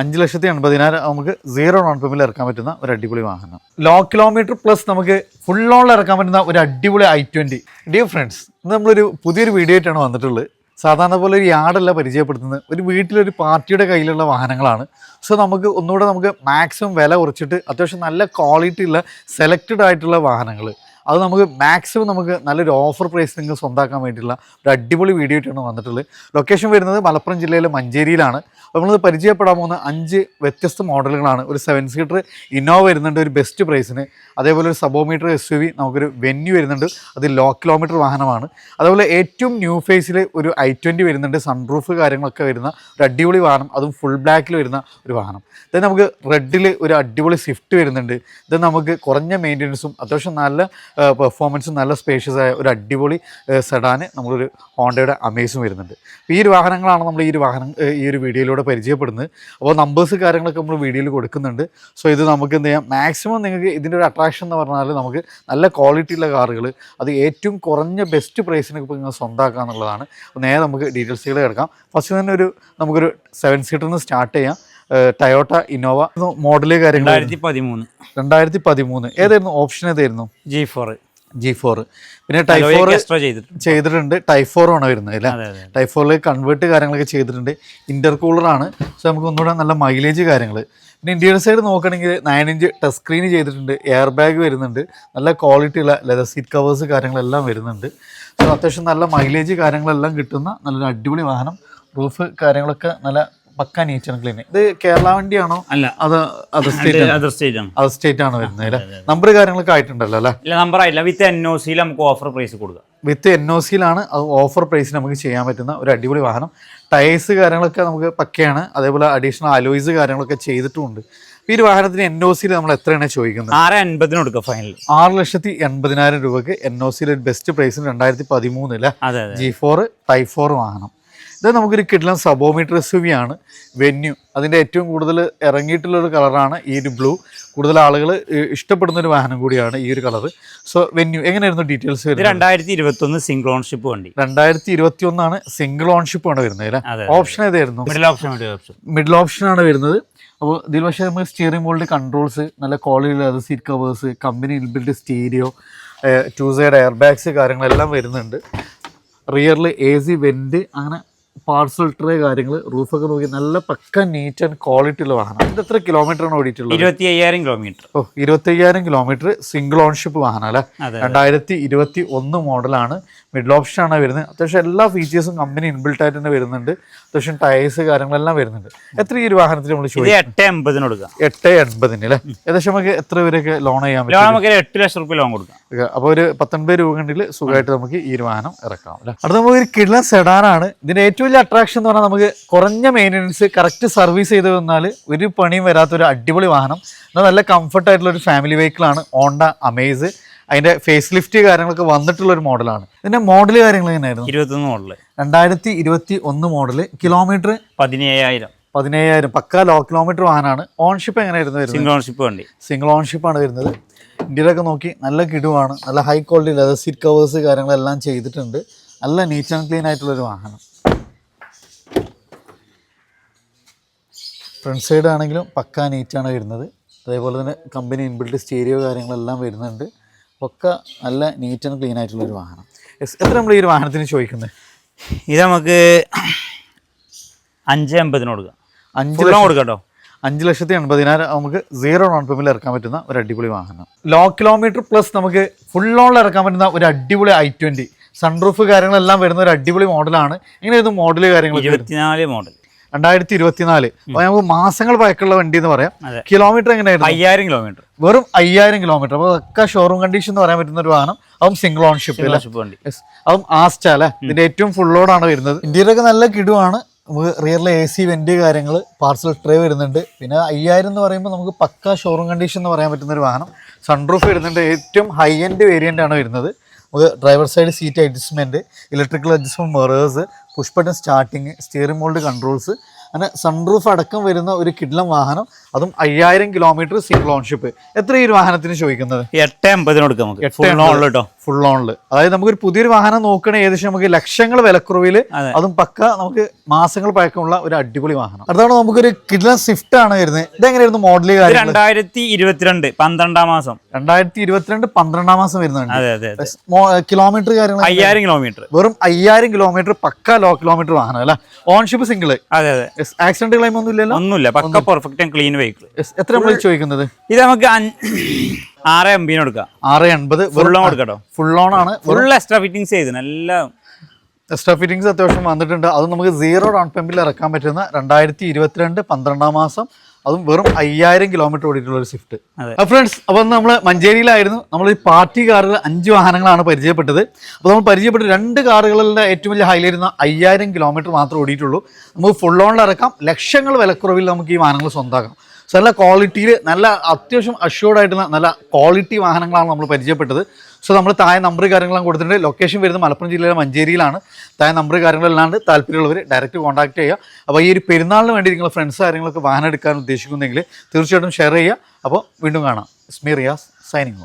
അഞ്ച് ലക്ഷത്തി എൺപതിനായിരം നമുക്ക് സീറോ ഡൗൺ പേയ്മെന്റിൽ ഇറക്കാൻ പറ്റുന്ന ഒരു അടിപൊളി വാഹനം. ലോ കിലോമീറ്റർ പ്ലസ് നമുക്ക് ഫുൾ ഓണിൽ ഇറക്കാൻ പറ്റുന്ന ഒരു അടിപൊളി ഐ ട്വന്റി ഡിയർ ഫ്രണ്ട്സ് ഇന്ന് നമ്മളൊരു പുതിയൊരു വീഡിയോ ആയിട്ടാണ് വന്നിട്ടുള്ളത്. സാധാരണ പോലെ ഒരു യാർഡല്ല പരിചയപ്പെടുത്തുന്നത്. ഒരു വീട്ടിലൊരു പാർട്ടിയുടെ കയ്യിലുള്ള വാഹനങ്ങളാണ്. സോ നമുക്ക് ഒന്നുകൂടെ നമുക്ക് മാക്സിമം വില കുറച്ചിട്ട് അത്യാവശ്യം നല്ല ക്വാളിറ്റി ഉള്ള സെലക്റ്റഡ് ആയിട്ടുള്ള വാഹനങ്ങൾ അത് നമുക്ക് മാക്സിമം നമുക്ക് നല്ലൊരു ഓഫർ പ്രൈസ് നിങ്ങൾ സ്വന്തമാക്കാൻ വേണ്ടിയിട്ടുള്ള ഒരു അടിപൊളി വീഡിയോ ആയിട്ടാണ് വന്നിട്ടുള്ളത്. ലൊക്കേഷൻ വരുന്നത് മലപ്പുറം ജില്ലയിലെ മഞ്ചേരിയിലാണ്. നമ്മൾ പരിചയപ്പെടാൻ പോകുന്ന അഞ്ച് വ്യത്യസ്ത മോഡലുകളാണ്. ഒരു സെവൻ സീറ്റർ ഇന്നോവ വരുന്നുണ്ട് ഒരു ബെസ്റ്റ് പ്രൈസിന് അതേപോലെ ഒരു സബോമീറ്റർ എസ് യു വി നമുക്കൊരു വെന്യൂ വരുന്നുണ്ട്. അത് ലോ കിലോമീറ്റർ വാഹനമാണ്. അതേപോലെ ഏറ്റവും ന്യൂ ഫേസിൽ ഒരു ഐ ട്വന്റി വരുന്നുണ്ട്. സൺറൂഫ് കാര്യങ്ങളൊക്കെ വരുന്ന ഒരു അടിപൊളി വാഹനം. അതും ഫുൾ ബ്ലാക്കിൽ വരുന്ന ഒരു വാഹനം. ഇത് നമുക്ക് റെഡിൽ ഒരു അടിപൊളി സ്വിഫ്റ്റ് വരുന്നുണ്ട്. ഇത് നമുക്ക് കുറഞ്ഞ മെയിന്റനൻസും അത്യാവശ്യം നല്ല പെർഫോമൻസും നല്ല സ്പേഷ്യസ് ആയ ഒരു അടിപൊളി സെഡാന് നമ്മളൊരു ഹോണ്ടയുടെ അമേസും വരുന്നുണ്ട്. അപ്പോൾ ഈ ഒരു വാഹനങ്ങളാണ് നമ്മൾ ഈ ഒരു വാഹനം ഈ ഒരു വീഡിയോയിലൂടെ പരിചയപ്പെടുന്നത്. അപ്പോൾ നമ്പേഴ്സ് കാര്യങ്ങളൊക്കെ നമ്മൾ വീഡിയോയിൽ കൊടുക്കുന്നുണ്ട്. സോ ഇത് നമുക്ക് എന്ത് ചെയ്യാം? മാക്സിമം നിങ്ങൾക്ക് ഇതിന്റെ ഒരു അട്രാക്ഷൻ എന്ന് പറഞ്ഞാൽ നമുക്ക് നല്ല ക്വാളിറ്റിയുള്ള കാറുകൾ അത് ഏറ്റവും കുറഞ്ഞ ബെസ്റ്റ് പ്രൈസിനൊക്കെ ഇപ്പോൾ നിങ്ങൾ സ്വന്തമാക്കുക എന്നുള്ളതാണ്. നേരെ നമുക്ക് ഡീറ്റെയിൽസുകൾ കിടക്കാം ഫസ്റ്റ് തന്നെ ഒരു നമുക്കൊരു സെവൻ സീറ്ററിൽ നിന്ന് സ്റ്റാർട്ട് ചെയ്യാം. ടയോട്ട ഇന്നോവ മോഡൽ കാര്യങ്ങൾ രണ്ടായിരത്തി പതിമൂന്ന് രണ്ടായിരത്തി പതിമൂന്ന് ഏതായിരുന്നു? ഓപ്ഷൻ ഏതായിരുന്നു? ജി ഫോർ ജി ഫോർ പിന്നെ ടൈഫോർ ചെയ്തിട്ടുണ്ട്. ടൈഫോർ ആണ് വരുന്നത് അല്ലേ? ടൈഫോറിൽ കൺവേർട്ട് കാര്യങ്ങളൊക്കെ ചെയ്തിട്ടുണ്ട്. ഇന്റർ ആണ്. സോ നമുക്ക് ഒന്നുകൂടെ നല്ല മൈലേജ് കാര്യങ്ങൾ പിന്നെ ഇന്ത്യൻ സൈഡ് നോക്കുകയാണെങ്കിൽ നയൻ ഇഞ്ച് ടച്ച് സ്ക്രീൻ ചെയ്തിട്ടുണ്ട്. എയർ ബാഗ് വരുന്നുണ്ട്. നല്ല ക്വാളിറ്റി ഉള്ള ലെതർ സീറ്റ് കവേഴ്സ് കാര്യങ്ങളെല്ലാം വരുന്നുണ്ട്. സോ അത്യാവശ്യം നല്ല മൈലേജ് കാര്യങ്ങളെല്ലാം കിട്ടുന്ന നല്ലൊരു അടിപൊളി വാഹനം. റൂഫ് കാര്യങ്ങളൊക്കെ നല്ല പക്ക നീറ്റ് ആൻഡ് ക്ലീൻ ഇത് കേരള വണ്ടിയാണോ? അല്ല. അത് സ്റ്റേറ്റ് അതർ സ്റ്റേറ്റ് ആണ്? അതർ സ്റ്റേറ്റ് ആണ്. വരുന്നത് അല്ലേ? നമ്പർ കാര്യങ്ങളൊക്കെ ആയിട്ടുണ്ടല്ലോ അല്ലേ? ഇല്ല നമ്പർ ആയില്ല. വിത്ത് എൻ ഒ സിയിൽ നമുക്ക് ഓഫർ പ്രൈസ് കൊടുക്കാം. വിത്ത് എൻ ഒ സിയിലാണ് അത് ഓഫർ പ്രൈസ് നമുക്ക് ചെയ്യാൻ പറ്റുന്ന ഒരു അടിപൊളി വാഹനം. ടയേഴ്സ് കാര്യങ്ങളൊക്കെ നമുക്ക് പക്കയാണ്. അതേപോലെ അഡീഷണൽ അലോയ്സ് കാര്യങ്ങളൊക്കെ ചെയ്തിട്ടുമുണ്ട്. ഈ ഒരു വാഹനത്തിന് എൻ ഒ സിയിൽ നമ്മൾ എത്രയാണ് ചോദിക്കുന്നത്? ആറ് എൺപതിന് കൊടുക്കുക ഫൈനൽ ആറ് ലക്ഷത്തി എൺപതിനായിരം രൂപയ്ക്ക് എൻ ഒ സിയിൽ ബെസ്റ്റ് പ്രൈസിന് രണ്ടായിരത്തി പതിമൂന്നിൽ ജി ഫോർ ടൈ ഫോർ വാഹനം. ഇത് നമുക്കൊരു കിഡ്ലൻ സബോമീറ്റർ എസ് വി ആണ്. വെന്യൂ അതിന്റെ ഏറ്റവും കൂടുതൽ ഇറങ്ങിയിട്ടുള്ള ഒരു കളറാണ് ഈ ഒരു ബ്ലൂ കൂടുതൽ ആളുകൾ ഇഷ്ടപ്പെടുന്ന ഒരു വാഹനം കൂടിയാണ് ഈ ഒരു കളർ സോ വെന്യൂ എങ്ങനെയായിരുന്നു ഡീറ്റെയിൽസ് വരുന്നത്? രണ്ടായിരത്തി ഇരുപത്തി ഒന്ന് സിംഗിൾ ഓൺഷിപ്പ് വണ്ടി രണ്ടായിരത്തി ഇരുപത്തി ഒന്നാണ് സിംഗിൾ ഓൺഷിപ്പ് ആണ് വരുന്നത് അല്ലേ ഓപ്ഷൻ ഏതായിരുന്നു മിഡിൽ ഓപ്ഷൻ മിഡിൽ ഓപ്ഷൻ ആണ് വരുന്നത്. അപ്പോൾ ഇതിൽ പക്ഷേ നമുക്ക് സ്റ്റിയറിംഗ് ബോളിന്റെ കൺട്രോൾസ് നല്ല ക്വാളിറ്റി ഉള്ള seat covers company inbuilt stereo two side air bags കാര്യങ്ങളെല്ലാം വരുന്നുണ്ട്. റിയറിൽ എ സി വെന്റ് അങ്ങനെ പാർസൽ ട്രേ കാര്യങ്ങൾ റൂഫൊക്കെ നോക്കി നല്ല പക്ക നീറ്റ് ആൻഡ് ക്വാളിറ്റി ഉള്ള വാഹനം. ഇത് എത്ര കിലോമീറ്റർ ആണ് ഓടിയിട്ടുള്ളത്? ഇരുപത്തി അയ്യായിരം കിലോമീറ്റർ ഓ ഇരുപത്തി അയ്യായിരം കിലോമീറ്റർ സിംഗിൾ ഓൺഷിപ്പ് വാഹനം അല്ലേ? രണ്ടായിരത്തി ഇരുപത്തി ഒന്ന് മോഡലാണ് മിഡിൽ ഓപ്ഷൻ ആണ് വരുന്നത്. അത്യാവശ്യം എല്ലാ ഫീച്ചേഴ്സും കമ്പനി ഇൻബിൽട്ട് ആയിട്ട് തന്നെ വരുന്നുണ്ട്. അത്യാവശ്യം ടയേഴ്സ് കാര്യങ്ങളെല്ലാം വരുന്നുണ്ട്. എത്ര ഈ ഒരു വാഹനത്തിന് നമ്മൾ ചോദിച്ചു ചോദിക്കും? എട്ട് എൺപതിന് കൊടുക്കാം. എട്ട് എൺപതിന് അല്ലേ? ഏകദേശം നമുക്ക് എത്ര പേരൊക്കെ ലോൺ ചെയ്യാൻ ലോൺ പറ്റും? നമുക്ക് എട്ട് ലക്ഷം റുപ്യ ലോൺ കൊടുക്കാം. അപ്പോൾ ഒരു പത്തൊൻപത് രൂപ കണ്ടിൽ സുഖമായിട്ട് നമുക്ക് ഈ ഒരു വാഹനം ഇറക്കാം അല്ലേ? അടുത്ത നമുക്ക് ഒരു കിഡ്ലൻ സെഡാനാണ് ഇതിന്റെ ഏറ്റവും വലിയ അട്രാക്ഷൻ എന്ന് പറഞ്ഞാൽ നമുക്ക് കുറഞ്ഞ മെയിന്റനൻസ് കറക്റ്റ് സർവീസ് ചെയ്ത് വന്നാൽ ഒരു പണിയും വരാത്തൊരു അടിപൊളി വാഹനം. എന്നാൽ നല്ല കംഫർട്ട് ആയിട്ടുള്ള ഒരു ഫാമിലി വെഹിക്കിളാണ് ഓണ്ട അമേസ് അതിന്റെ ഫേസ് ലിഫ്റ്റ് കാര്യങ്ങളൊക്കെ വന്നിട്ടുള്ള ഒരു മോഡലാണ്. ഇതിന്റെ മോഡൽ കാര്യങ്ങൾ എങ്ങനെയായിരുന്നു? ഇരുപത്തൊന്ന് മോഡൽ രണ്ടായിരത്തി ഇരുപത്തി ഒന്ന് മോഡൽ കിലോമീറ്റർ പതിനേഴായിരം. പതിനേഴായിരം. പക്ക ലോ കിലോമീറ്റർ വാഹനമാണ്. ഓൺഷിപ്പ് എങ്ങനെയായിരുന്നു വരുന്നത്? സിംഗിൾ ഓൺഷിപ്പ് വണ്ടി. സിംഗിൾ ഓൺഷിപ്പ് ആണ് വരുന്നത്. ഇന്ത്യയിലൊക്കെ നോക്കി നല്ല കിടുവാണ്. നല്ല high quality leather seat covers കാര്യങ്ങളെല്ലാം ചെയ്തിട്ടുണ്ട്. നല്ല നീറ്റ് ആൻഡ് ക്ലീൻ ആയിട്ടുള്ളൊരു വാഹനം. ഫ്രണ്ട് സൈഡ് ആണെങ്കിലും പക്ക നീറ്റാണ് വരുന്നത്. അതേപോലെ തന്നെ കമ്പനി ഇൻബിൽഡ് സ്റ്റീരിയോ കാര്യങ്ങളെല്ലാം വരുന്നുണ്ട്. ഒക്കെ നല്ല നീറ്റ് ആൻഡ് ക്ലീൻ ആയിട്ടുള്ളൊരു വാഹനം. എസ് എത്ര നമ്മൾ ഈ ഒരു വാഹനത്തിന് ചോദിക്കുന്നത് ഇത് നമുക്ക് അഞ്ച് എൺപതിന് കൊടുക്കാം. അഞ്ച് കൊടുക്കാം അഞ്ച് ലക്ഷത്തി എൺപതിനായിരം നമുക്ക് സീറോ ഡൗൺ പേയ്മെന്റിൽ ഇറക്കാൻ പറ്റുന്ന ഒരു അടിപൊളി വാഹനം. ലോ കിലോമീറ്റർ പ്ലസ് നമുക്ക് ഫുൾ ഓണിൽ ഇറക്കാൻ പറ്റുന്ന ഒരു അടിപൊളി ഐ ട്വന്റി സൺറൂഫ് കാര്യങ്ങളെല്ലാം വരുന്ന ഒരു അടിപൊളി മോഡലാണ് എങ്ങനെയായിരുന്നു മോഡൽ കാര്യങ്ങളൊക്കെ വരുന്നത്? ഇരുപത്തിനാല് മോഡൽ രണ്ടായിരത്തി ഇരുപത്തിനാല് അപ്പൊ നമുക്ക് മാസങ്ങൾ പഴക്കമുള്ള വണ്ടി എന്ന് പറയാം. കിലോമീറ്റർ എങ്ങനെയായിരുന്നു? അയ്യായിരം കിലോമീറ്റർ. വെറും അയ്യായിരം കിലോമീറ്റർ. അപ്പോൾ ഒക്കെ ഷോറൂം കണ്ടീഷൻ എന്ന് പറയാൻ പറ്റുന്ന ഒരു വാഹനം. അതും സിംഗിൾ ഓൺഷിപ്പ് വണ്ടി. അതും ആസ്റ്റ അല്ലേ? ഇതിന്റെ ഏറ്റവും ഫുൾ ലോഡാണ് വരുന്നത്. ഇന്ത്യയിലൊക്കെ നല്ല കിടുവാണ്. നമുക്ക് റിയറിലെ എ സി വെന്റ് കാര്യങ്ങൾ പാർസൽ ട്രേ വരുന്നുണ്ട്. പിന്നെ അയ്യായിരം എന്ന് പറയുമ്പോൾ നമുക്ക് പക്ക ഷോറൂം കണ്ടീഷൻ എന്ന് പറയാൻ പറ്റുന്ന ഒരു വാഹനം. സൺറൂഫ് വരുന്നുണ്ട്. ഏറ്റവും ഹൈ എൻഡ് വേരിയന്റ് ആണ് വരുന്നത്. നമുക്ക് driver side seat adjustment electrical adjustment mirrors push button starting steering mould controls അങ്ങനെ സൺറൂഫ് അടക്കം വരുന്ന ഒരു കിഡ്ലം വാഹനം അതും അയ്യായിരം കിലോമീറ്റർ സിംഗിൾ ഓൺഷിപ്പ് എത്ര ഈ ഒരു വാഹനത്തിന് ചോദിക്കുന്നത്? എട്ട് എൺപതിന് കൊടുക്കാം നമുക്ക്. ഫുൾ കേട്ടോ ഫുൾ ഓണിൽ അതായത് നമുക്കൊരു പുതിയൊരു വാഹനം നോക്കണേ ഏകദേശം നമുക്ക് ലക്ഷങ്ങൾ വിലക്കുറവിൽ അതും. പക്ക നമുക്ക് മാസങ്ങൾ പഴക്കമുള്ള ഒരു അടിപൊളി വാഹനം. അടുത്താണ് നമുക്കൊരു കിഡ്ല സ്വിഫ്റ്റ് ആണ് വരുന്നത്. ഇതെങ്ങനെയായിരുന്നു മോഡൽ രണ്ടായിരത്തി ഇരുപത്തിരണ്ട് പന്ത്രണ്ടാം മാസം. രണ്ടായിരത്തി ഇരുപത്തിരണ്ട് പന്ത്രണ്ടാം മാസം വരുന്നുണ്ട് കിലോമീറ്റർ കാര്യങ്ങൾ അയ്യായിരം കിലോമീറ്റർ വെറും അയ്യായിരം കിലോമീറ്റർ പക്ക ലോ കിലോമീറ്റർ വാഹനം അല്ല? ഓൺഷിപ്പ് സിംഗിൾ അതെ അതെ. ആക്സിഡന്റ് ക്ലെയിം ഒന്നും ഇല്ലല്ലോ ഒന്നുമില്ല പക്ക പെർഫെക്റ്റ് ക്ലീൻ വെഹിക്കിൾ എത്ര നമ്മൾ ചോദിക്കുന്നത്? ഇത് നമുക്ക് ആറ് എം കൊടുക്കാം. ആറ് എൺപത് ഫുൾ ഓൺ കൊടുക്കട്ടോ. ഫുൾ ഓൺ ആണ്. ഫുൾ എക്സ്ട്രാ ഫിറ്റിംഗ്സ് ചെയ്ത് എല്ലാം. എക്സ്ട്രാ ഫിറ്റിംഗ്സ് അത്യാവശ്യം വന്നിട്ടുണ്ട്. അത് നമുക്ക് സീറോ ഡൗൺ പേയ്മെന്റിൽ ഇറക്കാൻ പറ്റുന്ന രണ്ടായിരത്തി ഇരുപത്തിരണ്ട് പന്ത്രണ്ടാം മാസം. അതും വെറും അയ്യായിരം കിലോമീറ്റർ ഓടിയിട്ടുള്ള ഒരു സ്വിഫ്റ്റ്. ഫ്രണ്ട്സ് അപ്പോൾ നമ്മൾ മഞ്ചേരിയിലായിരുന്നു. നമ്മൾ ഈ പാർട്ടി കാറുകൾ അഞ്ച് വാഹനങ്ങളാണ് പരിചയപ്പെട്ടത്. അപ്പോൾ നമ്മൾ പരിചയപ്പെട്ട രണ്ട് കാറുകളുടെ ഏറ്റവും വലിയ ഹൈലൈറ്റ് അയ്യായിരം കിലോമീറ്റർ മാത്രമേ ഓടിയിട്ടുള്ളൂ. നമുക്ക് ഫുൾ ഓണിൽ ഇറക്കാം. ലക്ഷങ്ങൾ വിലക്കുറവിൽ നമുക്ക് ഈ വാഹനങ്ങൾ സ്വന്തമാക്കാം സോ നല്ല ക്വാളിറ്റിയിൽ നല്ല അത്യാവശ്യം അഷ്യൂർഡ് ആയിട്ടുള്ള നല്ല ക്വാളിറ്റി വാഹനങ്ങളാണ് നമ്മൾ പരിചയപ്പെട്ടത്. സോ നമ്മൾ താഴെ നമ്പർ കാര്യങ്ങളെല്ലാം കൊടുത്തിട്ടുണ്ട്. ലൊക്കേഷൻ വരുന്നത് മലപ്പുറം ജില്ലയിലെ മഞ്ചേരിയിലാണ്. താഴെ നമ്പർ കാര്യങ്ങളെല്ലാണ്ട് താല്പര്യമുള്ളവർ ഡയറക്റ്റ് കോൺടാക്ട് ചെയ്യുക. അപ്പോൾ ഈ ഒരു പെരുന്നാളിന് വേണ്ടി നിങ്ങൾ ഫ്രണ്ട്സ് കാര്യങ്ങളൊക്കെ വാഹനം എടുക്കാൻ ഉദ്ദേശിക്കുന്നെങ്കിൽ തീർച്ചയായിട്ടും ഷെയർ ചെയ്യുക. അപ്പോൾ വീണ്ടും കാണാം. ഇസ്മി റിയാസ് സൈനിങ്